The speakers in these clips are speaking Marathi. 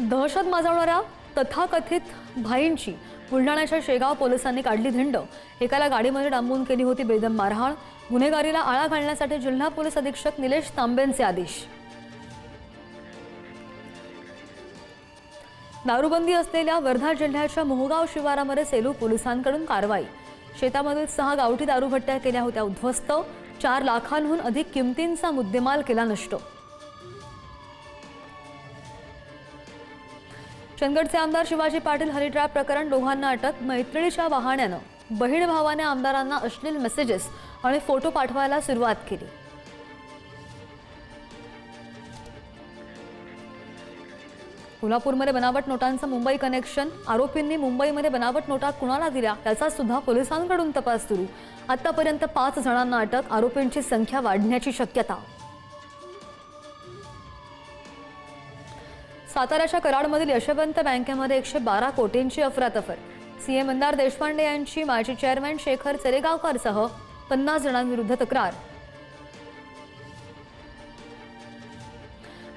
दहशत माजवणाऱ्या तथाकथित भाईंची बुलढाण्याच्या शेगाव पोलिसांनी काढली धिंड. एकाला गाडीमध्ये डांबून केली होती बेदम मारहाण. गुन्हेगारीला आळा घालण्यासाठी जिल्हा पोलीस अधीक्षक निलेश तांबेंचे आदेश. दारूबंदी असलेल्या वर्धा जिल्ह्याच्या मोहगाव शिवारामध्ये सेलू पोलिसांकडून कारवाई. शेतामधील सहा गावठी दारूभट्ट्या केल्या होत्या उद्ध्वस्त. चार लाखांहून अधिक किमतींचा मुद्देमाल केला नष्ट. चंदगडचे आमदार शिवाजी पाटील हरिट्रॅप प्रकरण दोघांना अटक मैत्रिणीच्या वाहण्यानं. बहीण भावाने आमदारांना अश्लील मेसेजेस आणि फोटो पाठवायला सुरुवात केली. कोल्हापूरमध्ये बनावट नोटांचं मुंबई कनेक्शन आरोपींनी मुंबईमध्ये बनावट नोटा कुणाला दिल्या त्याचा सुद्धा पोलिसांकडून तपास सुरू. आतापर्यंत पाच जणांना अटक आरोपींची संख्या वाढण्याची शक्यता. साताऱ्याच्या कराडमधील यशवंत बँकेमध्ये एकशे बारा कोटींची अफरातफर. सीएम मंदार देशपांडे यांची माजी चेअरमॅन शेखर चरेगावकरसह पन्नास जणांविरुद्ध तक्रार.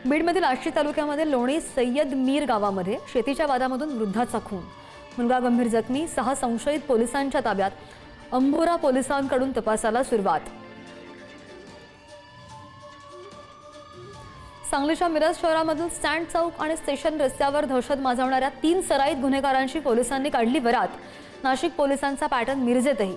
बीडमधील आष्टी तालुक्यामध्ये लोणी सय्यद मीर गावामध्ये शेतीच्या वादामधून वृद्धाचा खून. मुलगा गंभीर जखमी सहा संशयित पोलिसांच्या ताब्यात. अंबोरा पोलिसांकडून तपासाला सुरुवात. सांगलीच्या मिरज शहरामधील स्टँड चौक आणि स्टेशन रस्त्यावर दहशत माजवणाऱ्या तीन सराईत गुन्हेगारांशी पोलिसांनी काढली वरात. नाशिक पोलिसांचा पॅटर्न मिरजेतही.